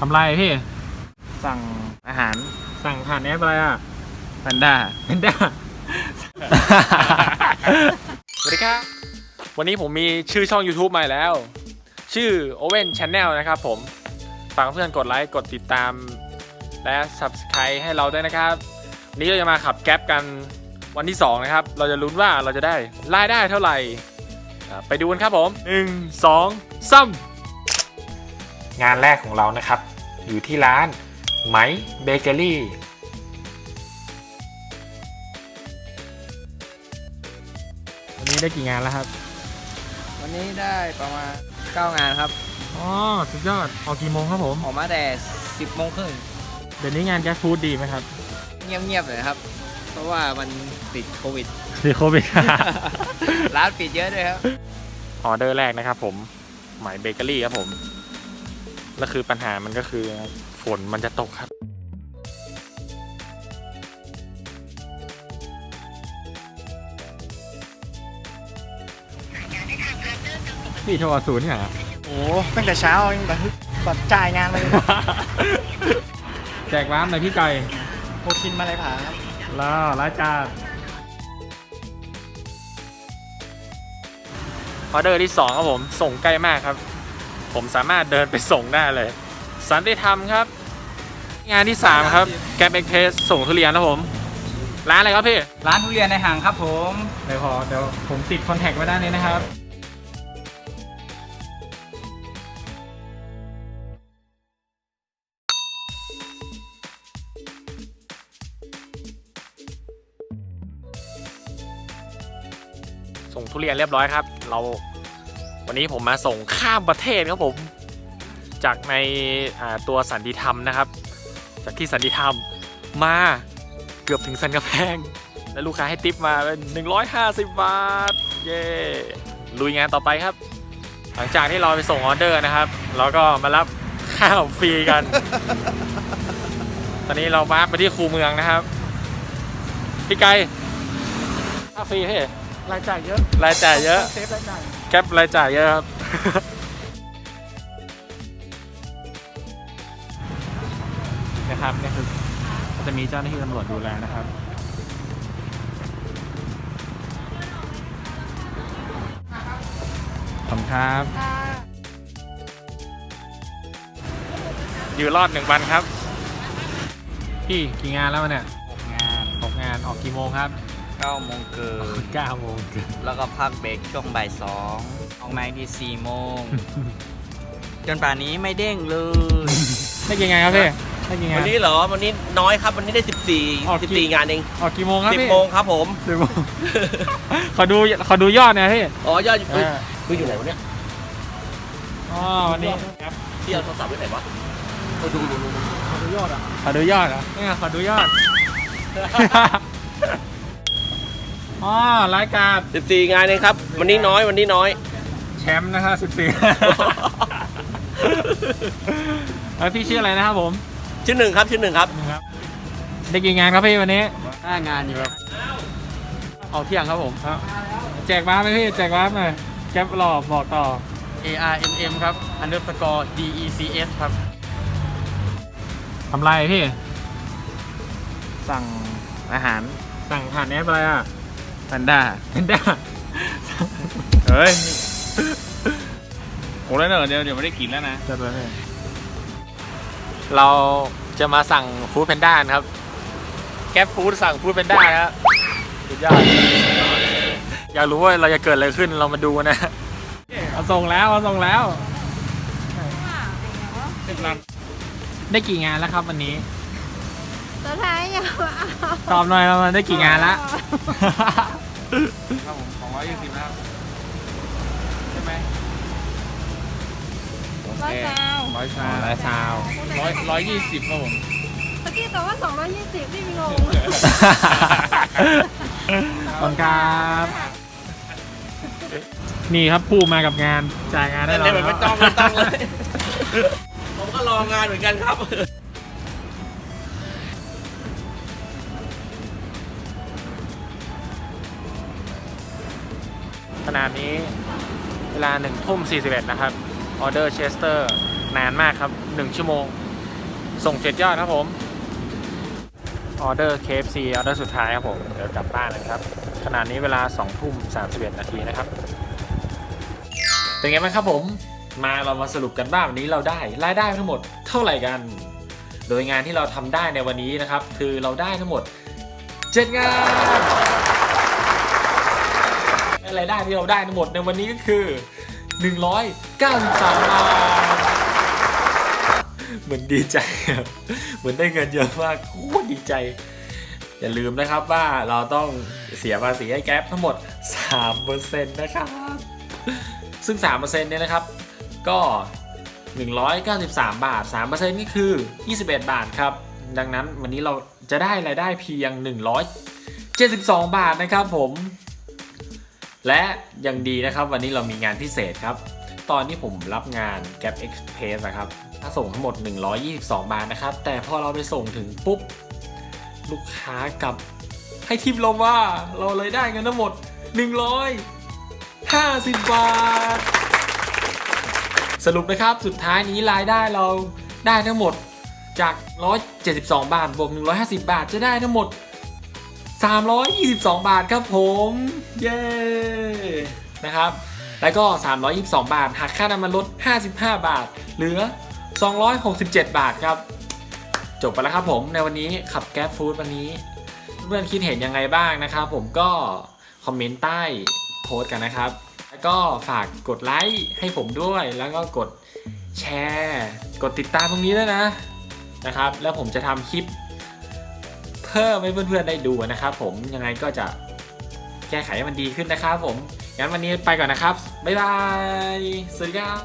ทำไรพี่ สั่งอาหารสั่งผ่านแอปอะไรอะแพนด้า เพนด้า สวัสดีครับ วันนี้ผมมีชื่อช่อง YouTube ใหม่แล้ว ชื่อ Owen Channel นะครับผม ฝากเพื่อนกดไลค์ กดติดตาม และ Subscribe ให้เราด้วยนะครับ วันนี้เราจะมาขับแก๊ปกันวันที่ 2 นะครับ เราจะลุ้นว่าเราจะได้รายได้เท่าไหร่อ่าไปดูกันครับผม 1 2 3 งานแรกของเรานะครับ อยู่ที่ร้านไหมเบเกอรี่วันนี้ได้กี่งานแล้วครับ วันนี้ได้ประมาณ 9 งานครับ อ๋อ สุดยอด ออกกี่โมงครับผม ออกมาแต่ 10โมงครึ่ง เดี๋ยวนี้งานแก๊สฟู้ดดีไหมครับ เงียบๆเลยครับ เพราะว่ามันติดโควิดดีโควิด ร้านปิดเยอะด้วยครับ ออเดอร์แรกนะครับผม หมายเบเกอรี่ครับผม แล้วคือปัญหามันก็คือฝนมันจะตกครับพี่โทรศูนย์เนี่ยเหรอโอ้ตั้งแต่เช้ายังแบบบัตรจ่ายงานมาเลยแจกร้านหน่อยพี่ไก่โอชินมาเลยผาครับล่าร้านจานออเดอร์ที่ 2 ครับผม ส่งใกล้มากครับ ผมสามารถเดินไปส่งได้เลย สันติธรรมครับ งานที่ 3 ครับ แกมเอ็กเพสส่งทุเรียนครับผม ร้านอะไรครับพี่ ร้านทุเรียนในห่างครับผมเดี๋ยวขอเดี๋ยวผมติดคอนแทคไว้ด้านนี้นะครับ ส่งทุเรียนเรียบร้อยครับ เรา วันนี้ผมมาส่งข้ามประเทศครับผม จากในาตัวสันติธรรมนะครับ จากที่สันติธรรมมาเกือบถึงสันกระแพง และลูกค้าให้ติปมาเป็น 150 บาท เย้ลุยงานต่อไปครับ หลังจากที่เราไปส่งออเดอร์นะครับเราก็มารับข้าวฟรีกัน ตอนนี้เราวาร์ปไปที่คูเมืองนะครับ พี่ไก่ข้าวฟรีพี่ รายจ่ายเยอะรายจ่ายเยอะ เซฟรายจ่ายแก๊ปรายจ่ายเยอะครับ นะครับเนี่ยคือจะมีเจ้าหน้าที่ตำรวจดูแลนะครับ ขอบคุณครับ อยู่รอดหนึ่งวันครับ พี่กี่งานแล้ววะเนี่ยงานหกงานออกกี่โมงครับ 9โมงเกินเก้าโมงเกินแล้วก็พักเบรกช่วงบ่าย2ออกมาอีกที่4โมง จนป่านนี้ไม่เด้งเลย ได้กี่งานครับพี่ได้กี่งานวันนี้เหรอ วันนี้น้อยครับ วันนี้ได้ ออกกี่14 14 งานเองออกกี่โมงครับพี่10โมงครับผม สิบโมงขอดูขอดูยอดหน่อยพี่อ๋อยอดเอเอ้ยอมึงอยู่ไหนวะเนี่ยอ๋อวันนี้ที่เอาโทรศัพท์ไว้ไหนวะเออดูดูดูดูขอดูยอดเหรอเนี่ยขอดูยอด อ๋อรายการ14 งานเองครับ วันนี้น้อยวันนี้น้อย แชมป์นะครับสิบสี่แล้วพี่ชื่ออะไรนะครับผมชื่อหนึ่งครับชื่อหนึ่งครับ ครับได้กี่งานครับพี่วันนี้ห้างานอยู่ครับ เอาเที่ยงครับผม ครับแจกว้าร์ปไหมพี่แจกว้าร์ปหน่อยแก๊ปหลอบบอกต่อ A R M M ครับ underscore D E C S ครับ ทำไรพี่สั่งอาหารสั่งผ่านแอปอะไรอะ แพนด้าเพนด้าเฮ้ยโหแล้วเนอะเดี๋ยวเดี๋ยวไม่ได้กินแล้วนะ จัดไปเลยเราจะมาสั่งฟู้ดแพนด้าครับ แก๊ปฟู้ดสั่งฟู้ดแพนด้านะครับสุดยอดอยากรู้ว่าเราจะเกิดอะไรขึ้นเรามาดูนะเอาส่งแล้วเอาส่งแล้วได้กี่งานแล้วครับวันนี้สุดท้ายอย่ามาเอาตอบหน่อยเราได้กี่งานละ ครับผมของร้อยยี่สิบนะครับ ใช่ไหมร้อยเก้าร้อยชาร้อยซาวร้อยร้อยยี่สิบครับผมเมื่อกี้ตอบว่าสองร้อยยี่สิบพี่มีงงขอบคุณครับ นี่ครับผู้มากับงานจ่ายงานได้ได้เราเลยไม่ต้องไม่ต้องเลยผมก็รองานเหมือนกันครับ นาดนี้ เวลา1ทุ่ม41นะครับ ออเดอร์เชสเตอร์นานมากครับ 1 ชั่วโมง ส่งเจ็ดยอดครับผม ออเดอร์ KFC ออเดอร์สุดท้ายครับผม เดี๋ยวกลับบ้านนะครับขณะนี้เวลา2ทุ่ม31 นาทีนะครับ เป็นไงบ้างครับผม มาเรามาสรุปกันว่างวันนี้เราได้รายได้ทั้งหมดเท่าไหร่กัน โดยงานที่เราทำได้ในวันนี้นะครับ คือเราได้ทั้งหมด7งาน รายได้ที่เราได้ทั้งหมดในวันนี้ก็คือ 193 บาท เหมือนดีใจครับ เหมือนได้เงินเยอะมากโคตรดีใจ อย่าลืมนะครับว่าเราต้องเสียภาษีให้แก๊ปทั้งหมด 3%นะครับ ซึ่ง 3%เนี่ยนะครับ ก็ 193 บาท 3%ก็คือ 21 บาทครับ ดังนั้นวันนี้เราจะได้รายได้เพียง 172 บาทนะครับผม และยังดีนะครับวันนี้เรามีงานพิเศษครับ ตอนที่ผมรับงาน Gap Express นะครับถ้าส่งทั้งหมด 122 บาทนะครับ แต่พอเราไปส่งถึงปุ๊บ ลูกค้ากับให้ทิปเราว่าเราเลยได้เงินทั้งหมด 150 บาท สรุปนะครับสุดท้ายนี้รายได้เราได้ทั้งหมดจาก 172 บาทบวก 150 บาทจะได้ทั้งหมด 322 บาทครับผม เย้ นะครับ แล้วก็ 322 บาท หักค่าน้ำมันลด 55 บาท เหลือ 267 บาทครับ จบไปแล้วครับผม ในวันนี้ขับแก๊ปฟู้ดวันนี้ เพื่อนคิดเห็นยังไงบ้างนะครับผมก็คอมเมนต์ใต้โพสต์กันนะครับ แล้วก็ฝากกดไลค์ให้ผมด้วย แล้วก็กดแชร์ กดติดตามตรงนี้ด้วยนะ นะครับ แล้วผมจะทำคลิป พิ่มให้เพื่อนๆได้ดูนะครับผมยังไงก็จะแก้ไขให้มันดีขึ้นนะครับผมงั้นวันนี้ไปก่อนนะครับบ๊ายบายสวัสดีครับ